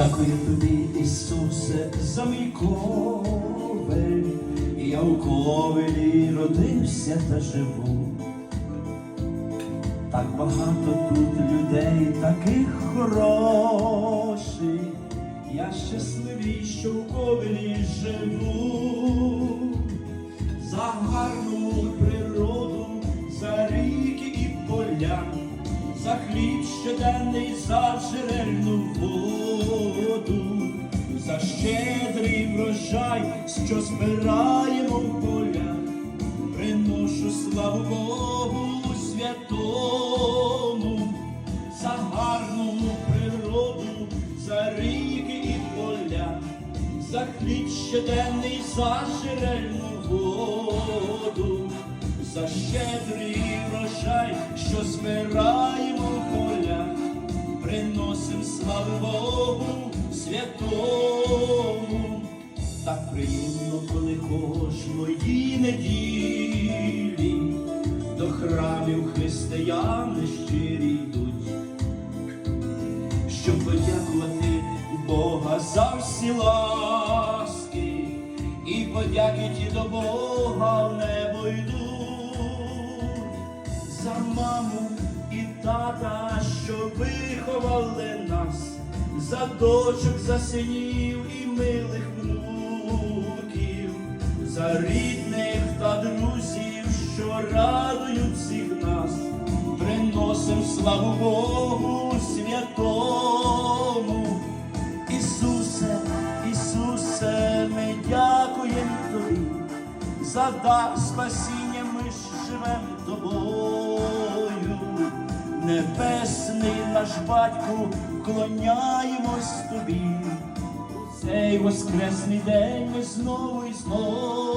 Дякую тобі, Ісусе, за мій ковель. Я у ковелі родився та живу. Так багато тут людей, таких хороших. Я щасливий, що в ковелі живу. За гарну за хліб щоденний, за джерельну воду, за щедрий врожай, що збираємо в полях, приношу славу Богу святому, за гарну природу, за ріки і поля, за хліб щоденний, за джерельну воду, за щедрий врожай, що полях, приносим славу Богу святому. Так приємно, коли кожної неділі до храмів християни щирі йдуть, щоб подякувати Бога за всі ласки, і подяки ті до Бога в небо йдуть, за маму за дочок, за синів і милих внуків, за рідних та друзів, що радують всіх нас, приносим славу Богу святому. Ісусе, Ісусе, ми дякуємо Тобі за дар спасіння, ми ж живем тобою. Небесний наш батьку, вклоняємось тобі. У цей воскресний день ми знову і знову